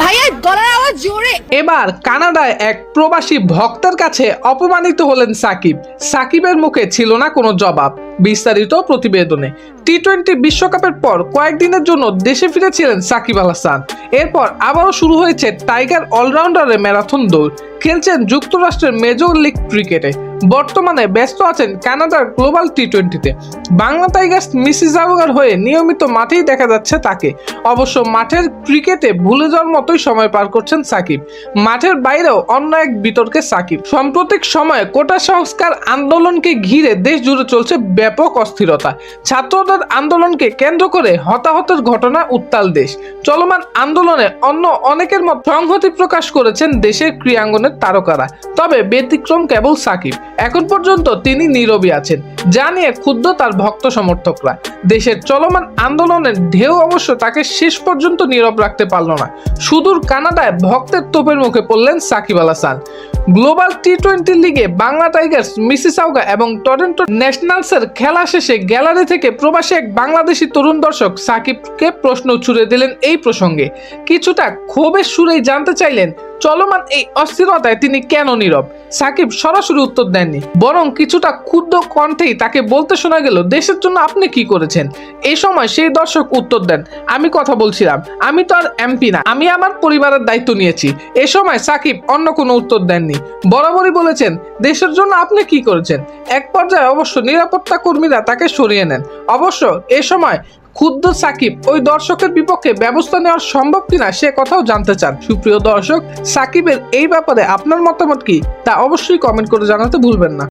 ভাইয়া, গলার আওয়াজ জোরে। এবার কানাডায় এক প্রবাসী ভক্তের কাছে অপমানিত হলেন সাকিব। সাকিবের মুখে ছিল না কোনো জবাব, বিস্তারিত প্রতিবেদনে। টি টোয়েন্টি বিশ্বকাপের পর কয়েকদিনের জন্য দেশে ফিরেছিলেন সাকিব আল হাসান। এরপর আবারও শুরু হয়েছে টাইগার অলরাউন্ডারের ম্যারাথন দৌড়। খেলছেন যুক্তরাষ্ট্রের মেজর লিগ ক্রিকেটে। বর্তমানে ব্যস্ত আছেন কানাডার গ্লোবাল টি টোয়েন্টিতে বাংলা টাইগার্স মিসিজাউগার হয়ে নিয়মিত মাঠেই দেখা যাচ্ছে তাকে। অবশ্য মাঠের ক্রিকেটে ভুলে যাওয়ার মতোই সময় পার করছেন সাকিব। মাঠের বাইরেও অন্য এক বিতর্কে সাকিব। সাম্প্রতিক সময়ে কোটা সংস্কার আন্দোলনকে ঘিরে দেশ জুড়ে চলছে ব্যাপক অস্থিরতা। ছাত্রদের আন্দোলনকে কেন্দ্র করে হতাহতের ঘটনা উত্তাল দেশ। চলমান আন্দোলনে অন্য অনেকের মত সংহতি প্রকাশ করেছেন দেশের ক্রীড়াঙ্গনের তারকারা। তবে ব্যতিক্রম কেবল সাকিব। এখন পর্যন্ত তিনি নীরবই আছেন। যা নিয়ে ক্ষুব্ধ তার ভক্ত সমর্থকরা। দেশের চলমান আন্দোলনের ঢেউ অবশ্য তাকে শেষ পর্যন্ত নীরব রাখতে পারল না। সুদূর কানাডায় ভক্তের তোপের মুখে পড়লেন Shakib Al Hasan. Global T twenty লিগে বাংলা টাইগার্স, মিসিসাউগা এবং টরেন্টো ন্যাশনালসের খেলা শেষে গ্যালারি থেকে প্রবাসী এক বাংলাদেশি তরুণ দর্শক সাকিবকে প্রশ্ন ছুড়ে দিলেন এই প্রসঙ্গে। কিছুটা ক্ষোভের সুরেই জানতে চাইলেন চলমান এই অস্থিরতায় তিনি কেন নীরব? সাকিব সরাসরি উত্তর দেননি। বরং কিছুটা ক্ষুদ্র কণ্ঠেই তাকে বলতে শোনা গেল, দেশের জন্য আপনি কি করেছেন? এই সময় সেই দর্শক উত্তর দেন, আমি কথা বলছিলাম। আমি তো আর এমপি না, আমি আমার পরিবারের দায়িত্ব নিয়েছি। এ সময় সাকিব অন্য কোনো উত্তর দেননি। বরাবরই বলেছেন, দেশের জন্য আপনি কি করেছেন? এক পর্যায়ে অবশ্য নিরাপত্তা কর্মীরা তাকে সরিয়ে নেন। অবশ্য এ সময় ক্ষুদ্র সাকিব ওই দর্শকের বিপক্ষে ব্যবস্থা নেওয়া সম্ভব কিনা সে কথাও জানতে চান। সুপ্রিয় দর্শক, সাকিবের এই ব্যাপারে আপনার মতামত কি? তা অবশ্যই কমেন্ট করে জানাতে ভুলবেন না।